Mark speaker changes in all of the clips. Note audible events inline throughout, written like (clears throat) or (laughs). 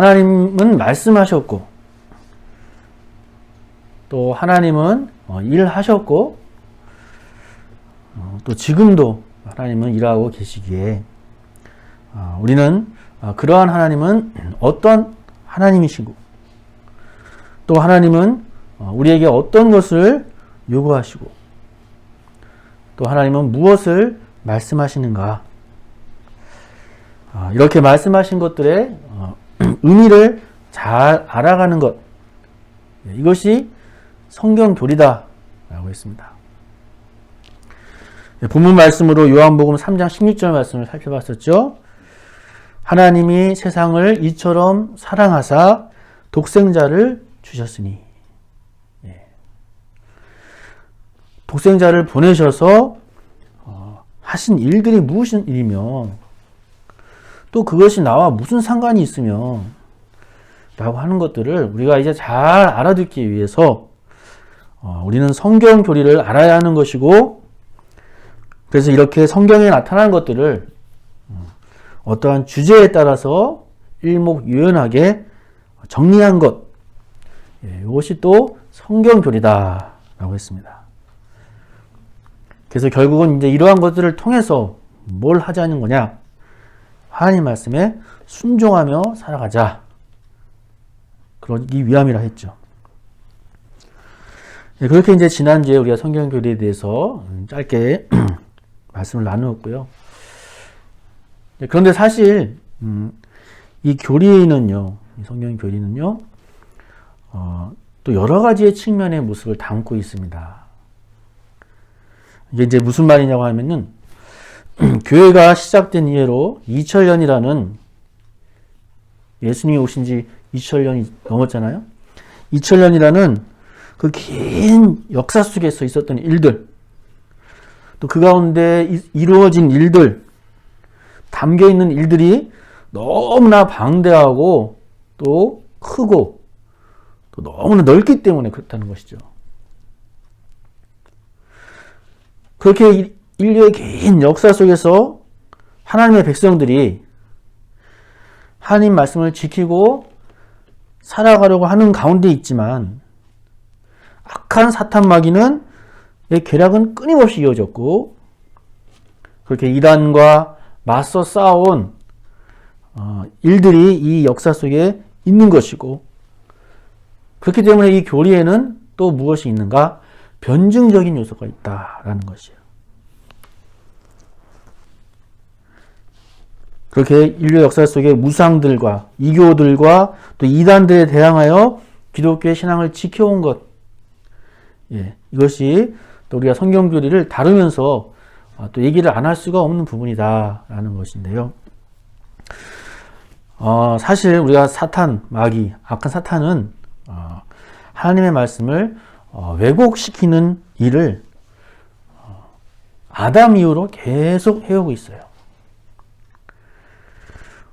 Speaker 1: 하나님은 말씀하셨고 또 하나님은 어, 일하셨고 어, 또 지금도 하나님은 일하고 계시기에 어, 우리는 어, 그러한 하나님은 어떤 하나님이시고 또 하나님은 어, 우리에게 어떤 것을 요구하시고 또 하나님은 무엇을 말씀하시는가? 어, 이렇게 말씀하신 것들의 어, 의미를 잘 알아가는 것 예, 이것이 성경 교리다 라고 했습니다. 예, 본문 말씀으로 요한복음 3장 16절 말씀을 살펴봤었죠. 하나님이 세상을 이처럼 사랑하사 독생자를 주셨으니 예. 독생자를 보내셔서 어, 하신 일들이 무슨 일이며 또 그것이 나와 무슨 상관이 있으며 라고 하는 것들을 우리가 이제 잘 알아듣기 위해서 어, 우리는 성경 교리를 알아야 하는 것이고 그래서 이렇게 성경에 나타난 것들을 음, 어떠한 주제에 따라서 일목요연하게 정리한 것 예, 이것이 또 성경 교리다라고 했습니다. 그래서 결국은 이제 이러한 것들을 통해서 뭘 하자는 거냐? 하나님 말씀에 순종하며 살아가자. 그러기 위함이라 했죠. 네, 그렇게 이제 지난주에 우리가 성경 교리에 대해서 짧게 (clears throat) 말씀을 나누었고요. 네, 그런데 사실 음, 이 교리는요, 성경 교리는요, 어, 또 여러 가지의 측면의 모습을 담고 있습니다. 이게 이제 무슨 말이냐고 하면은 (clears throat) 교회가 시작된 이래로 2000년이라는 예수님이 오신 지 2000년이 넘었잖아요. 2000년이라는 그 긴 역사 속에서 있었던 일들, 또 그 가운데 이루어진 일들, 담겨 있는 일들이 너무나 방대하고 또 크고 또 너무나 넓기 때문에 그렇다는 것이죠. 그렇게 인류의 긴 역사 속에서 하나님의 백성들이 하나님 말씀을 지키고 살아가려고 하는 가운데 있지만 악한 사탄 마귀는 계략은 끊임없이 이어졌고 그렇게 이단과 맞서 싸운 어, 일들이 이 역사 속에 있는 것이고 그렇기 때문에 이 교리에는 또 무엇이 있는가? 변증적인 요소가 있다라는 것이에요. 그렇게 인류 역사 속에 무상들과 이교들과 또 이단들에 대항하여 기독교의 신앙을 지켜온 것, 예, 이것이 또 우리가 성경 교리를 다루면서 아, 또 얘기를 안 할 수가 없는 부분이다라는 것인데요. 어, 사실 우리가 사탄, 마귀, 악한 사탄은 어, 하나님의 말씀을 어, 왜곡시키는 일을 어, 아담 이후로 계속 해오고 있어요.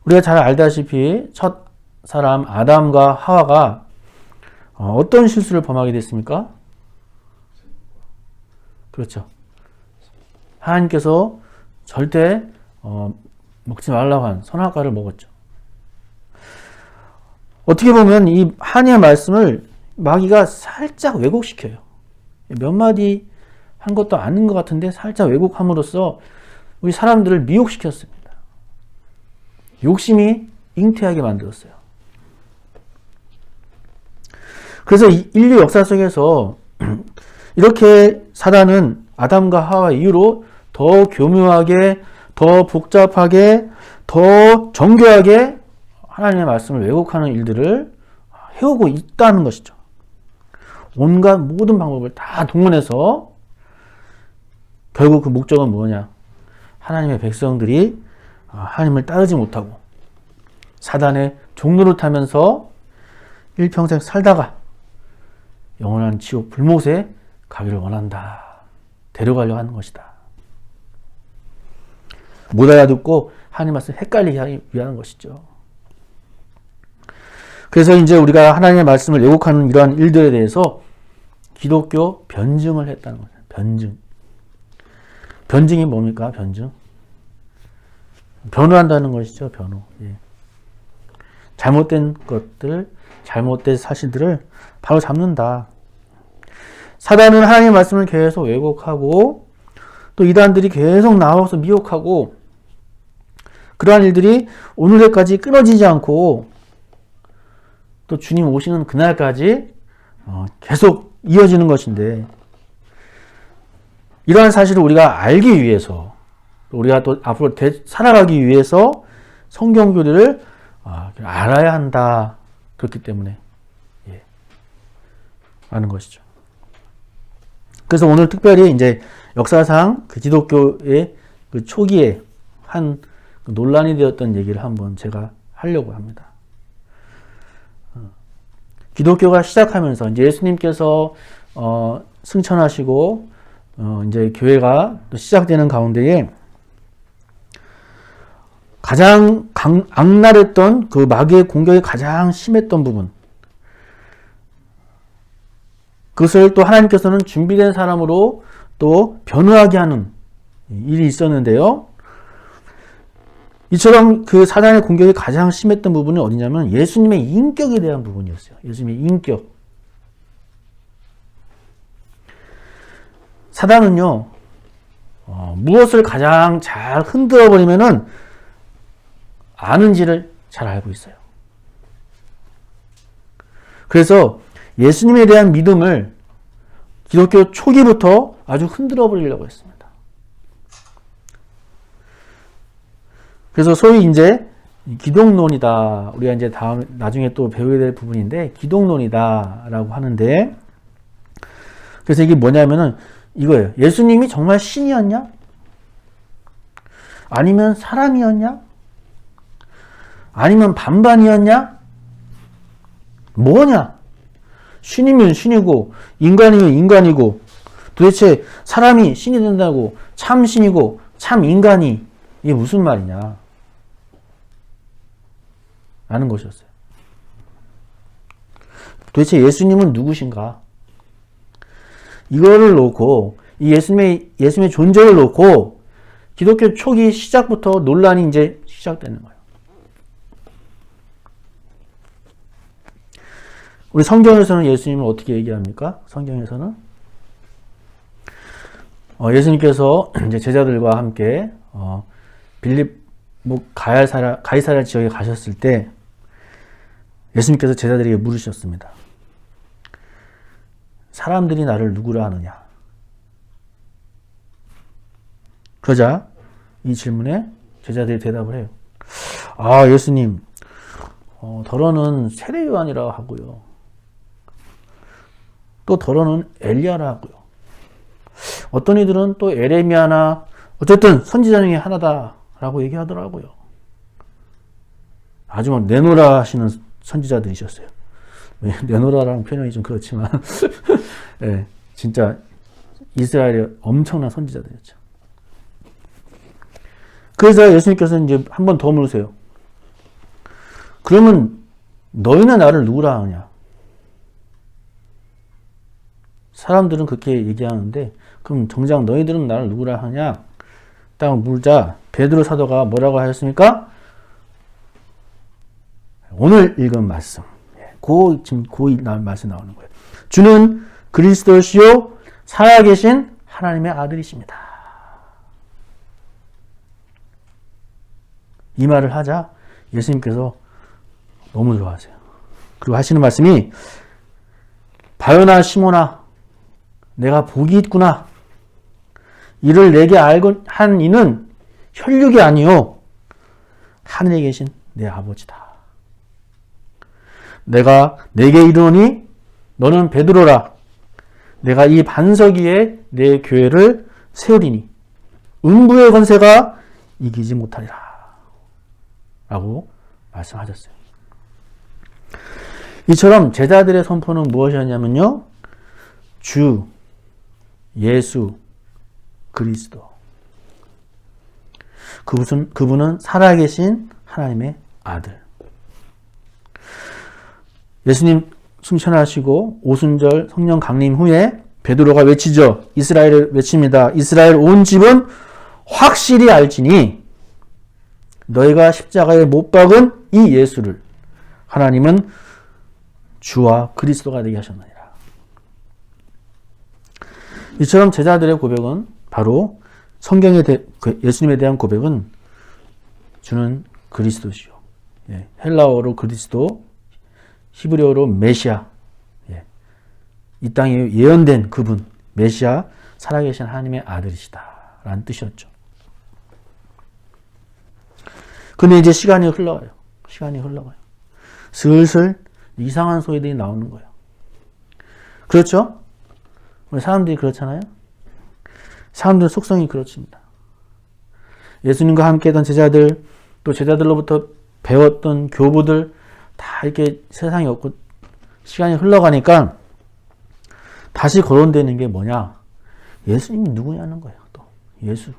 Speaker 1: 우리가 잘 알다시피 첫 사람 아담과 하와가 어, 어떤 실수를 범하게 됐습니까? 그렇죠. 하나님께서 절대 어, 먹지 말라고 한 선악과를 먹었죠. 어떻게 보면 이 하나님의 말씀을 마귀가 살짝 왜곡시켜요. 몇 마디 한 것도 아닌 것 같은데 살짝 왜곡함으로써 우리 사람들을 미혹시켰습니다. 욕심이 잉태하게 만들었어요. 그래서 인류 역사 속에서 (clears throat) 이렇게 사단은 아담과 하와 이후로 더 교묘하게, 더 복잡하게, 더 정교하게 하나님의 말씀을 왜곡하는 일들을 해오고 있다는 것이죠. 온갖 모든 방법을 다 동원해서 결국 그 목적은 뭐냐? 하나님의 백성들이 아, 하나님을 따르지 못하고 사단의 종로를 타면서 일평생 살다가 영원한 지옥 불못에 가기를 원한다. 데려가려 하는 것이다. 못 알아듣고 하나님 말씀 헷갈리게 위한 것이죠. 그래서 이제 우리가 하나님의 말씀을 왜곡하는 이러한 일들에 대해서 기독교 변증을 했다는 거죠. 변증. 변증이 뭡니까? 변증. 변호한다는 것이죠, 변호. 예. 잘못된 것들, 잘못된 사실들을 바로 잡는다. 사단은 하나님의 말씀을 계속 왜곡하고 또 이단들이 계속 나와서 미혹하고 그러한 일들이 오늘까지 끊어지지 않고 또 주님 오시는 그날까지 어, 계속 이어지는 것인데 이러한 사실을 우리가 알기 위해서 우리가 또 앞으로 살아가기 위해서 성경 교리를 아, 알아야 한다 그렇기 때문에 예, 아는 것이죠. 그래서 오늘 특별히 이제 역사상 그 기독교의 그 초기에 한 논란이 되었던 얘기를 한번 제가 하려고 합니다. 어, 기독교가 시작하면서 이제 예수님께서 어, 승천하시고 어, 이제 교회가 시작되는 가운데에 가장 강, 악랄했던 그 마귀의 공격이 가장 심했던 부분. 그것을 또 하나님께서는 준비된 사람으로 또 변화하게 하는 일이 있었는데요. 이처럼 그 사단의 공격이 가장 심했던 부분은 어디냐면 예수님의 인격에 대한 부분이었어요. 예수님의 인격. 사단은요, 어, 무엇을 가장 잘 흔들어 버리면은 아는지를 잘 알고 있어요. 그래서 예수님에 대한 믿음을 기독교 초기부터 아주 흔들어 버리려고 했습니다. 그래서 소위 이제 기독론이다. 우리가 이제 다음 나중에 또 배우게 될 부분인데 기독론이다라고 하는데 그래서 이게 뭐냐면은 이거예요. 예수님이 정말 신이었냐? 아니면 사람이었냐? 아니면 반반이었냐? 뭐냐? 신이면 신이고 인간이면 인간이고 도대체 사람이 신이 된다고 참 신이고 참 인간이 이게 무슨 말이냐? 라는 것이었어요. 도대체 예수님은 누구신가? 이거를 놓고 이 예수님의 예수님의 존재를 놓고 기독교 초기 시작부터 논란이 이제 시작되는 거예요. 우리 성경에서는 예수님을 어떻게 얘기합니까? 성경에서는 어, 예수님께서 (clears throat) 이제 제자들과 함께 어, 빌립 뭐 가이사라 가이사라 지역에 가셨을 때 예수님께서 제자들에게 물으셨습니다. 사람들이 나를 누구라 하느냐? 그러자 이 질문에 제자들이 대답을 해요. 아, 예수님, 어, 더러는 세례 요한이라 하고요. 또 더러는 엘리야라 하고요. 어떤 이들은 또 에레미야나 어쨌든 선지자 중에 하나다라고 얘기하더라고요. 아주 막 내노라 하시는 선지자들이셨어요. (laughs) 내노라라는 표현이 좀 그렇지만, (laughs) 네, 진짜 이스라엘의 엄청난 선지자들이었죠. 그래서 예수님께서 이제 한 번 더 물으세요. 그러면 너희는 나를 누구라 하냐? 사람들은 그렇게 얘기하는데 그럼 정작 너희들은 나를 누구라 하냐? 딱 물자 베드로 사도가 뭐라고 하셨습니까? 오늘 읽은 말씀. 고 지금 고 말씀 나오는 거예요. 주는 그리스도시요 살아계신 하나님의 아들이십니다. 이 말을 하자 예수님께서 너무 좋아하세요. 그리고 하시는 말씀이 바요나 시모나 내가 복이 있구나. 이를 내게 알고 한 이는 혈육이 아니요 하늘에 계신 내 아버지다. 내가 내게 이르노니 너는 베드로라. 내가 이 반석 위에 내 교회를 세우리니 음부의 권세가 이기지 못하리라. 라고 말씀하셨어요. 이처럼 제자들의 선포는 무엇이었냐면요. 주, 예수, 그리스도. 그분은, 그분은 살아계신 하나님의 아들. 예수님 승천하시고 오순절 성령 강림 후에 베드로가 외치죠. 이스라엘을 외칩니다. 이스라엘 온 집은 확실히 알지니 너희가 십자가에 못 박은 이 예수를 하나님은 주와 그리스도가 되게 하셨느니라. 이처럼 제자들의 고백은 바로 성경에 대, 그 예수님에 대한 고백은 주는 그리스도시요. 예, 헬라어로 그리스도, 히브리어로 메시아. 예, 이 땅에 예언된 그분, 메시아, 살아계신 하나님의 아들이시다. 라는 뜻이었죠. 근데 이제 시간이 흘러가요. 시간이 흘러가요. 슬슬 이상한 소리들이 나오는 거예요. 그렇죠? 사람들이 그렇잖아요? 사람들 속성이 그렇습니다. 예수님과 함께 했던 제자들, 또 제자들로부터 배웠던 교부들, 다 이렇게 세상이 없고 시간이 흘러가니까 다시 거론되는 게 뭐냐? 예수님이 누구냐는 거예요, 또. 예수.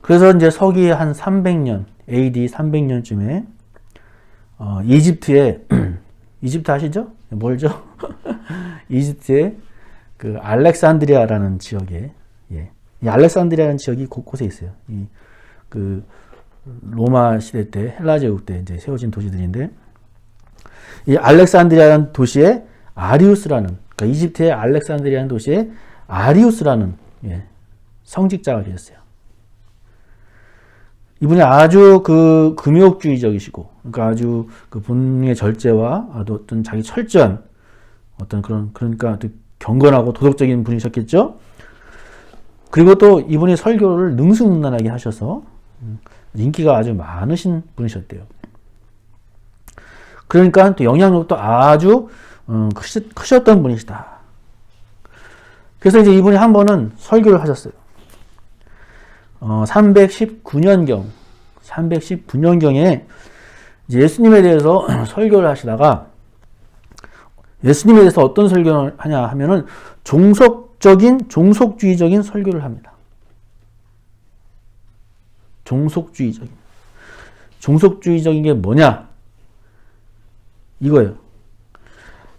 Speaker 1: 그래서 이제 서기 한 300년, AD 300년쯤에 어, 이집트에 (clears throat) 이집트 아시죠? 뭘죠? (laughs) 이집트의 그 알렉산드리아라는 지역에 예. 이 알렉산드리아라는 지역이 곳곳에 있어요. 이 그 로마 시대 때 헬라 제국 때 이제 세워진 도시들인데 이 알렉산드리아라는 도시에 아리우스라는 그러니까 이집트의 알렉산드리아라는 도시에 아리우스라는 예, 성직자가 계셨어요. 이분이 아주 그 금욕주의적이시고, 그러니까 아주 그 본능의 절제와 어떤 자기 철저한 어떤 그런, 그러니까 경건하고 도덕적인 분이셨겠죠? 그리고 또 이분이 설교를 능수능란하게 하셔서 인기가 아주 많으신 분이셨대요. 그러니까 또 영향력도 아주 음, 크셨던 분이시다. 그래서 이제 이분이 한 번은 설교를 하셨어요. 어, 319년경, 319년경에 예수님에 대해서 (clears throat) 설교를 하시다가 예수님에 대해서 어떤 설교를 하냐 하면은 종속적인, 종속주의적인 설교를 합니다. 종속주의적인. 종속주의적인 게 뭐냐? 이거예요.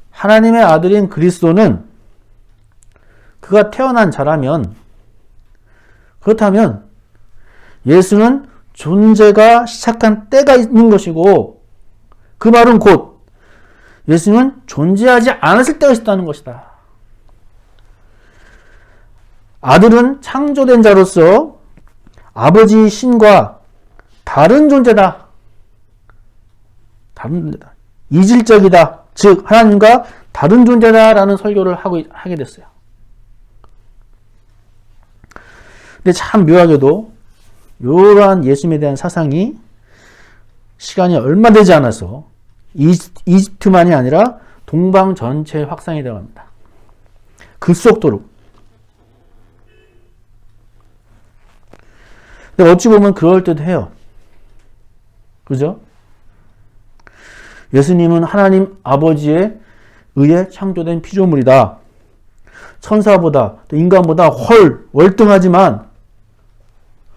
Speaker 1: 하나님의 아들인 그리스도는 그가 태어난 자라면 그렇다면 예수는 존재가 시작한 때가 있는 것이고 그 말은 곧 예수는 존재하지 않았을 때가 있다는 것이다. 아들은 창조된 자로서 아버지 신과 다른 존재다. 다른 존재다. 이질적이다. 즉 하나님과 다른 존재다라는 설교를 하고 하게 됐어요. 근데 참 묘하게도 이러한 예수님에 대한 사상이 시간이 얼마 되지 않아서 이집트만이 아니라 동방 전체에 확산이 되어 갑니다. 급속도로. 근데 어찌 보면 그럴 때도 해요. 그죠? 예수님은 하나님 아버지에 의해 창조된 피조물이다. 천사보다, 인간보다 헐, 월등하지만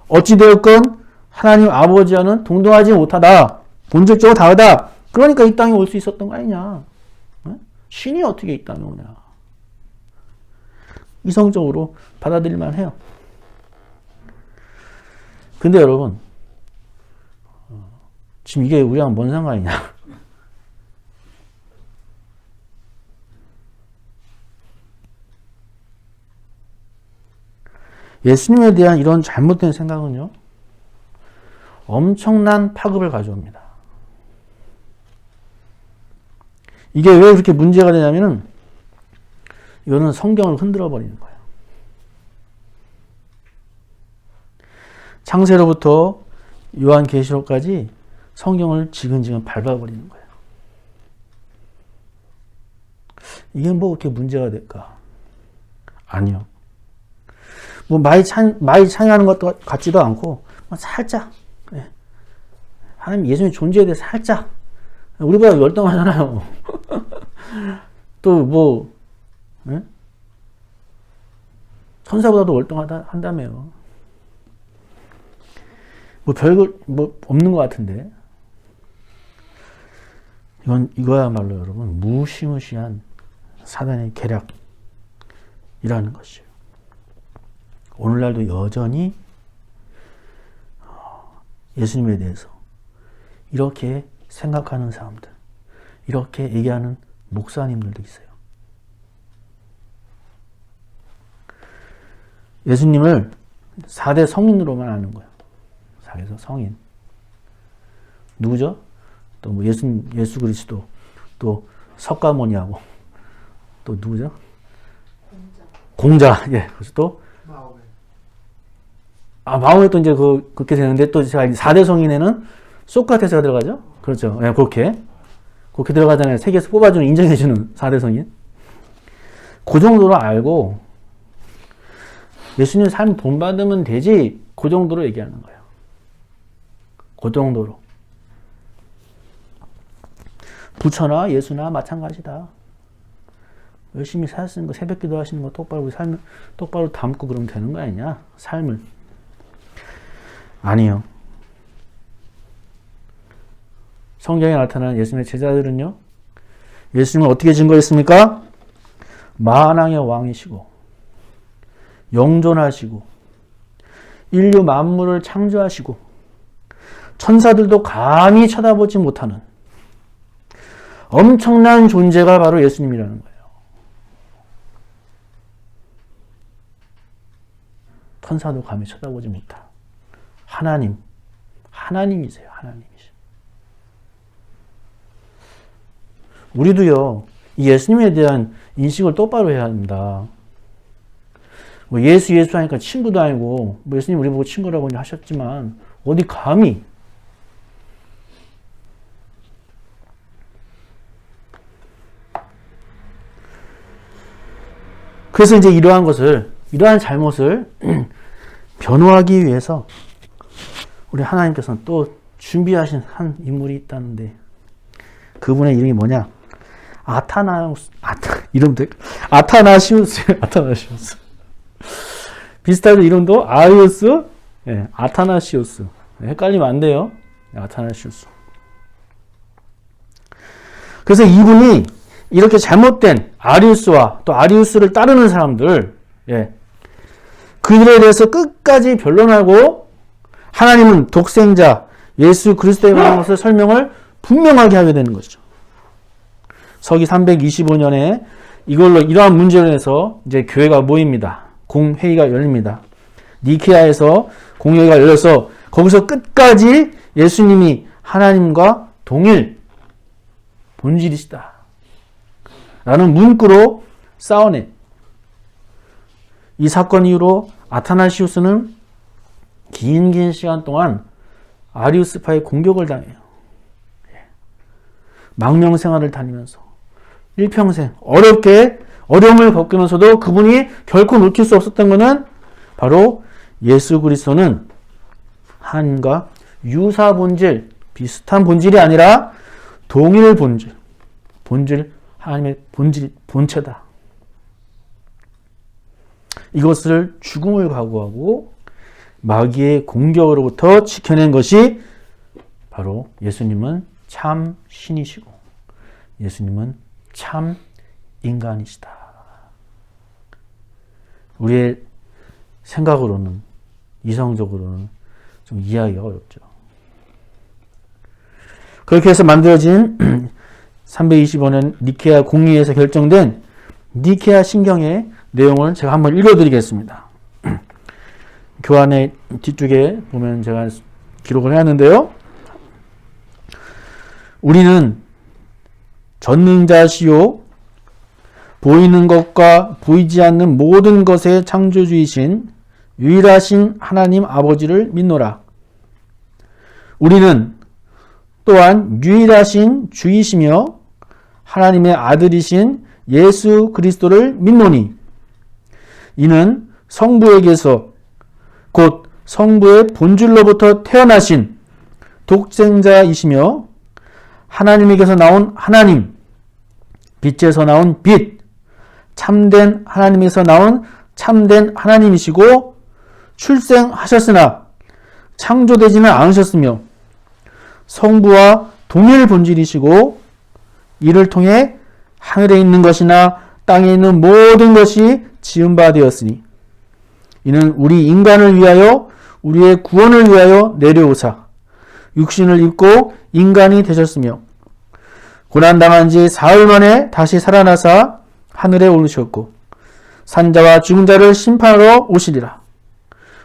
Speaker 1: 어찌되었건 하나님 아버지와는 동등하지 못하다. 본질적으로 다르다. 그러니까 이 땅에 올 수 있었던 거 아니냐. 신이 어떻게 이 땅에 오냐. 이성적으로 받아들일만 해요. 근데 여러분, 어, 지금 이게 우리랑 뭔 상관이냐. 예수님에 대한 이런 잘못된 생각은요, 엄청난 파급을 가져옵니다. 이게 왜 그렇게 문제가 되냐면은, 이거는 성경을 흔들어 버리는 거예요. 창세로부터 요한계시록까지 성경을 지근지근 밟아버리는 거예요. 이게 뭐 그렇게 문제가 될까? 아니요. 뭐 많이 찬, 많이 찬양하는 것도 같지도 않고, 뭐 살짝, 예. 하나님 예수님 존재에 대해 살짝, 우리보다 열등하잖아요. (laughs) 또 뭐, 예? 천사보다도 월등하다 한다며요. 뭐 별걸 뭐 없는 것 같은데. 이건 이거야말로 여러분 무시무시한 사단의 계략이라는 것이죠. 오늘날도 여전히 예수님에 대해서 이렇게 생각하는 사람들, 이렇게 얘기하는 목사님들도 있어요. 예수님을 4대 성인으로만 아는 거예요. 4대 성인. 누구죠? 또 뭐 예수, 예수 그리스도, 또 석가모니하고, 또 누구죠? 공자. 예. 그래서 또, 아, 마음에 또 이제 그, 그렇게 되는데 또 제가 4대 성인에는 소크라테스가 들어가죠? 그렇죠. 예, 그렇게. 그렇게 들어가잖아요. 세계에서 뽑아주는, 인정해주는 4대 성인. 그 정도로 알고, 예수님 삶 본받으면 되지, 그 정도로 얘기하는 거예요. 그 정도로. 부처나 예수나 마찬가지다. 열심히 사시는 거, 새벽 기도 하시는 거 똑바로 삶, 똑바로 담고 그러면 되는 거 아니냐? 삶을. 아니요. 성경에 나타난 예수님의 제자들은요, 예수님을 어떻게 증거했습니까? 만왕의 왕이시고, 영존하시고, 인류 만물을 창조하시고, 천사들도 감히 쳐다보지 못하는 엄청난 존재가 바로 예수님이라는 거예요. 천사도 감히 쳐다보지 못한 하나님, 하나님이세요. 하나님이시. 우리도요, 이 예수님에 대한 인식을 똑바로 해야 합니다. 뭐 예수 예수 하니까 친구도 아니고 뭐 예수님 우리 보고 친구라고 하셨지만 어디 감히 그래서 이제 이러한 것을 이러한 잘못을 (clears throat) 변호하기 위해서 우리 하나님께서는 또 준비하신 한 인물이 있다는데 그분의 이름이 뭐냐? 아타나우스 아타 이름도 아타나시우스 (laughs) 아타나시우스. 비슷하죠 이름도? 아이오스? 예, 아타나시우스. 예, 헷갈리면 안 돼요. 아타나시우스. 그래서 이분이 이렇게 잘못된 아리우스와 또 아리우스를 따르는 사람들 예, 그들에 대해서 끝까지 변론하고 하나님은 독생자 예수 그리스도에 관한 것을 설명을 분명하게 하게 되는 것이죠. 서기 325년에 이걸로 이러한 문제로 해서 이제 교회가 모입니다. 공회의가 열립니다. 니케아에서 공회의가 열려서 거기서 끝까지 예수님이 하나님과 동일 본질이시다. 라는 문구로 싸워내. 이 사건 이후로 아타나시우스는 긴 긴 시간 동안 아리우스파의 공격을 당해요. 망명 생활을 다니면서 일평생 어렵게 어려움을 겪으면서도 그분이 결코 놓칠 수 없었던 것은 바로 예수 그리스도는 하나님과 유사 본질, 비슷한 본질이 아니라 동일 본질, 본질, 하나님의 본질, 본체다. 이것을 죽음을 각오하고 마귀의 공격으로부터 지켜낸 것이 바로 예수님은 참 신이시고 예수님은 참 인간이시다. 우리의 생각으로는 이성적으로는 좀 이해하기가 어렵죠. 그렇게 해서 만들어진 (clears throat) 325년 니케아 공의에서 결정된 니케아 신경의 내용을 제가 한번 읽어드리겠습니다. 교환의 뒤쪽에 보면 제가 기록을 해놨는데요. 우리는 전능자시요 보이는 것과 보이지 않는 모든 것의 창조주이신 유일하신 하나님 아버지를 믿노라. 우리는 또한 유일하신 주이시며 하나님의 아들이신 예수 그리스도를 믿노니 이는 성부에게서 곧 성부의 본질로부터 태어나신 독생자이시며 하나님에게서 나온 하나님, 빛에서 나온 빛, 참된 하나님에서 나온 참된 하나님이시고 출생하셨으나 창조되지는 않으셨으며 성부와 동일 본질이시고 이를 통해 하늘에 있는 것이나 땅에 있는 모든 것이 지은 바 되었으니 이는 우리 인간을 위하여 우리의 구원을 위하여 내려오사 육신을 입고 인간이 되셨으며 고난 당한 지 사흘 만에 다시 살아나사 하늘에 오르셨고 산자와 죽은 자를 심판하러 오시리라.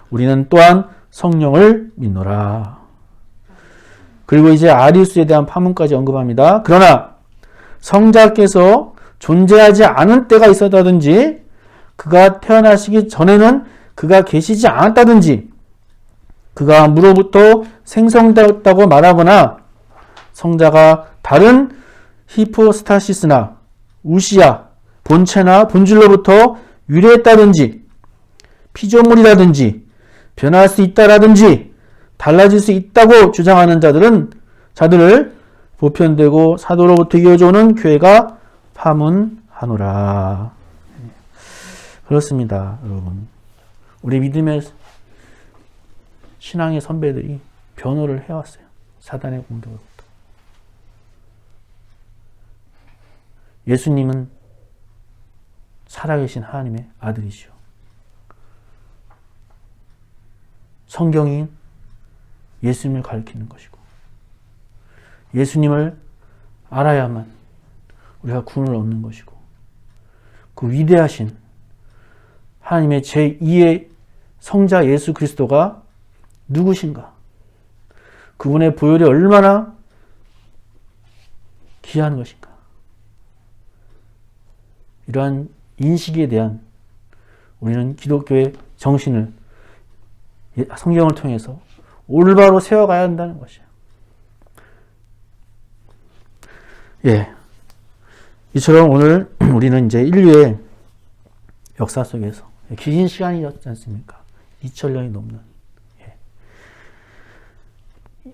Speaker 1: 우리는 또한 성령을 믿노라. 그리고 이제 아리우스에 대한 파문까지 언급합니다. 그러나 성자께서 존재하지 않은 때가 있었다든지 그가 태어나시기 전에는 그가 계시지 않았다든지 그가 무로부터 생성되었다고 말하거나 성자가 다른 히포스타시스나 우시아 본체나 본질로부터 유래했다든지 피조물이라든지 변할 수 있다라든지 달라질 수 있다고 주장하는 자들은 자들을 보편되고 사도로부터 이어져 오는 교회가 파문하노라. 그렇습니다, 여러분. 우리 믿음의 신앙의 선배들이 변호를 해왔어요. 사단의 공격으로부터. 예수님은 살아계신 하나님의 아들이시오. 성경이 예수님을 가리키는 것이고, 예수님을 알아야만 우리가 구원을 얻는 것이고, 그 위대하신 하나님의 제2의 성자 예수 그리스도가 누구신가? 그분의 보혈이 얼마나 귀한 것인가? 이러한 인식에 대한 우리는 기독교의 정신을 성경을 통해서 올바로 세워가야 한다는 것이에요. 예. 이처럼 오늘 (clears throat) 우리는 이제 인류의 역사 속에서 긴 시간이었지 않습니까? 2000년이 넘는. 예.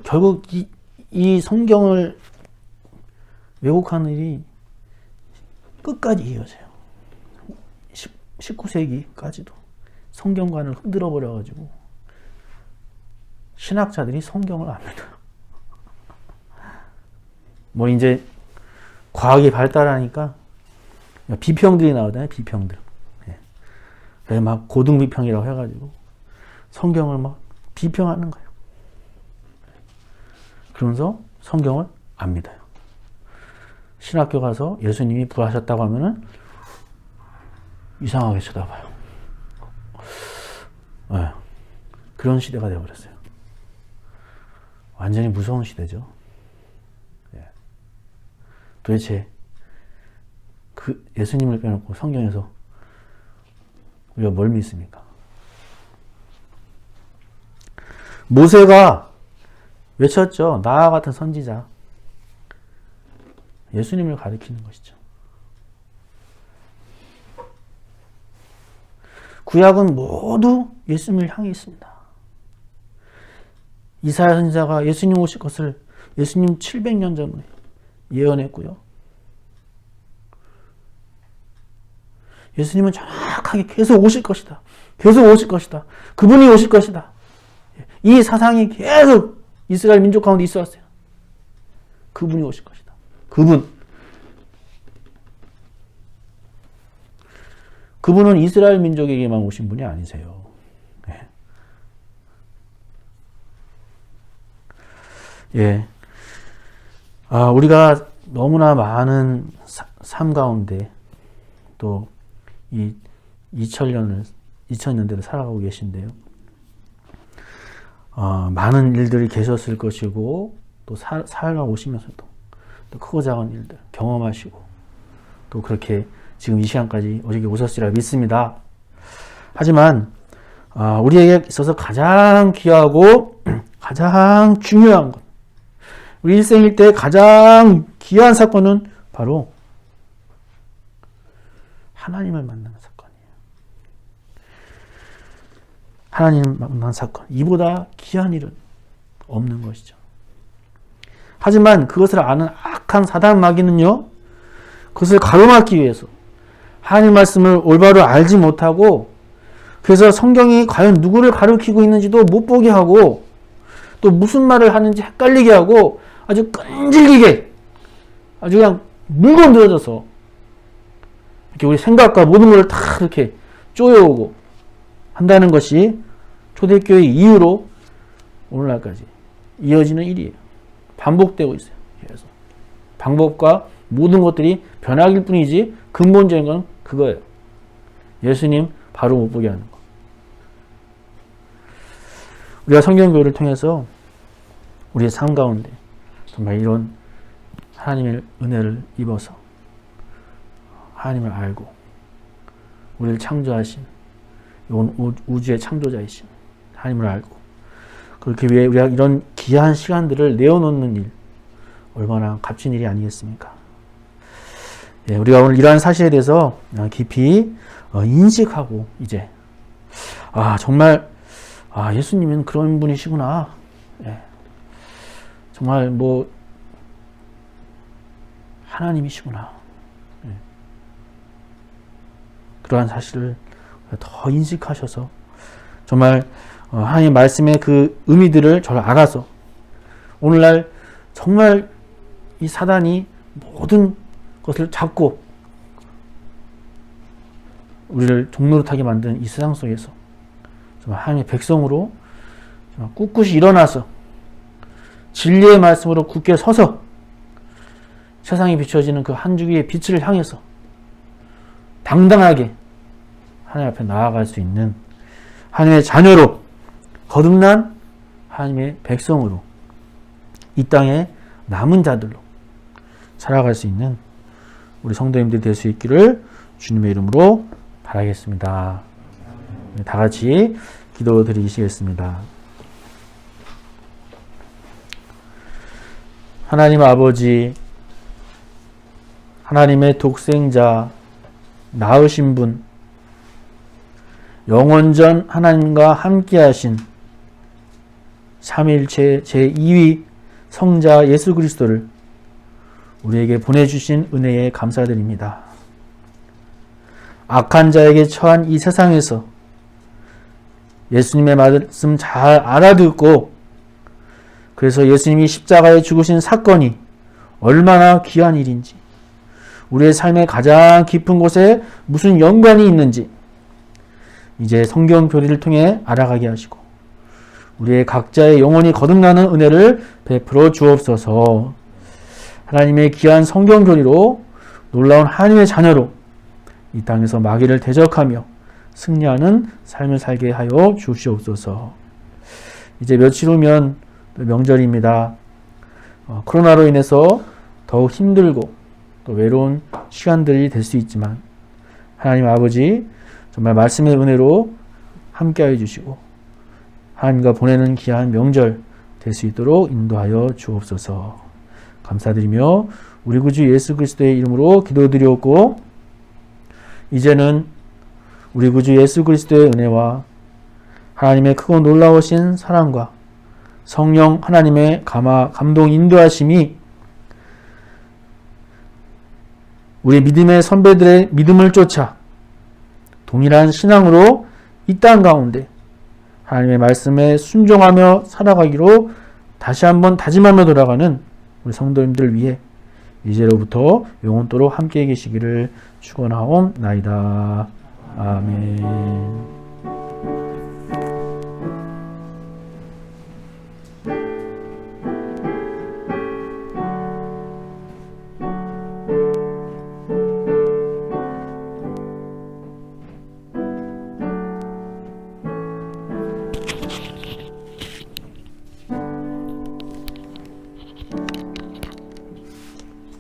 Speaker 1: 결국 이, 이 성경을 왜곡하는 일이 끝까지 이어져요. 19세기까지도 성경관을 흔들어 버려 가지고 신학자들이 성경을 안 믿어요. (laughs) 뭐 이제 과학이 발달하니까 비평들이 나오잖아요. 비평들. 예. 막 고등 비평이라고 해가지고 성경을 막 비평하는 거예요. 그러면서 성경을 안 믿어요. 신학교 가서 예수님이 부하셨다고 하면은 이상하게 쳐다봐요. 네. 그런 시대가 되어버렸어요. 완전히 무서운 시대죠. 네. 도대체 그 예수님을 빼놓고 성경에서 우리가 뭘 믿습니까? 모세가 외쳤죠. 나와 같은 선지자. 예수님을 가리키는 것이죠. 구약은 모두 예수님을 향해 있습니다. 이사야 선지자가 예수님 오실 것을 예수님 700년 전에 예언했고요. 예수님은 정확하게 계속 오실 것이다. 계속 오실 것이다. 그분이 오실 것이다. 이 사상이 계속 이스라엘 민족 가운데 있어 왔어요. 그분이 오실 것이다. 그분. 그분은 이스라엘 민족에게만 오신 분이 아니세요. 예. 예. 아, 우리가 너무나 많은 사, 삶 가운데 또 이 2000년을 2000년대를 살아가고 계신데요. 어, 많은 일들이 계셨을 것이고 또 살, 살아오시면서도 또 크고 작은 일들 경험하시고 또 그렇게 지금 이 시간까지 오시게 오셨으리라 믿습니다. 하지만 어, 우리에게 있어서 가장 귀하고 (clears throat) 가장 중요한 것 우리 일생일 때 가장 귀한 사건은 바로 하나님을 만나는 사건이에요. 하나님을 만나는 사건. 이보다 귀한 일은 없는 것이죠. 하지만 그것을 아는 악한 사단 마귀는요, 그것을 가로막기 위해서 하나님 말씀을 올바로 알지 못하고 그래서 성경이 과연 누구를 가리키고 있는지도 못 보게 하고 또 무슨 말을 하는지 헷갈리게 하고 아주 끈질기게 아주 그냥 물건들어져서 이렇게 우리 생각과 모든 것을 다 이렇게 쪼여오고 한다는 것이 초대교회 이후로 오늘날까지 이어지는 일이에요. 반복되고 있어요. 계속. 방법과 모든 것들이 변화일 뿐이지 근본적인 건 그거예요. 예수님 바로 못 보게 하는 거. 우리가 성경교회를 통해서 우리의 삶 가운데 정말 이런 하나님의 은혜를 입어서 하나님을 알고 우리를 창조하신 온 우주의 창조자이신 하나님을 알고 그렇게 위해 우리가 이런 귀한 시간들을 내어놓는 일 얼마나 값진 일이 아니겠습니까? 예, 우리가 오늘 이러한 사실에 대해서 깊이 어, 인식하고 이제 아 정말 아 예수님은 그런 분이시구나. 예, 정말 뭐 하나님이시구나. 예, 그러한 사실을 더 인식하셔서 정말 어, 하나님 말씀의 그 의미들을 잘 알아서 오늘날 정말 이 사단이 모든 것을 잡고 우리를 종노릇하게 만드는 이 세상 속에서 정말 하나님의 백성으로 정말 꿋꿋이 일어나서 진리의 말씀으로 굳게 서서 세상에 비춰지는 그 한 주기의 빛을 향해서 당당하게 하나님 앞에 나아갈 수 있는 하나님의 자녀로 거듭난 하나님의 백성으로 이 땅에 남은 자들로 살아갈 수 있는 우리 성도님들이 될수 있기를 주님의 이름으로 바라겠습니다. 다 같이 기도 드리시겠습니다. 하나님 아버지, 하나님의 독생자, 나으신 분, 영원전 하나님과 함께 하신 삼일체 제2위 성자 예수 그리스도를 우리에게 보내주신 은혜에 감사드립니다. 악한 자에게 처한 이 세상에서 예수님의 말씀 잘 알아듣고 그래서 예수님이 십자가에 죽으신 사건이 얼마나 귀한 일인지 우리의 삶의 가장 깊은 곳에 무슨 연관이 있는지 이제 성경 교리를 통해 알아가게 하시고 우리의 각자의 영혼이 거듭나는 은혜를 베풀어 주옵소서. 하나님의 귀한 성경 교리로 놀라운 하나님의 자녀로 이 땅에서 마귀를 대적하며 승리하는 삶을 살게 하여 주시옵소서. 이제 며칠 후면 명절입니다. 어, 코로나로 인해서 더욱 힘들고 또 외로운 시간들이 될 수 있지만 하나님 아버지 정말 말씀의 은혜로 함께하여 주시고 하나님과 보내는 귀한 명절 될 수 있도록 인도하여 주옵소서. 감사드리며 우리 구주 예수 그리스도의 이름으로 기도드리옵고 이제는 우리 구주 예수 그리스도의 은혜와 하나님의 크고 놀라우신 사랑과 성령 하나님의 감화 감동 인도하심이 우리 믿음의 선배들의 믿음을 쫓아 동일한 신앙으로 이 땅 가운데 하나님의 말씀에 순종하며 살아가기로 다시 한번 다짐하며 돌아가는 우리 성도님들 위해 이제로부터 영원토록 함께 계시기를 축원하옵나이다. 아멘.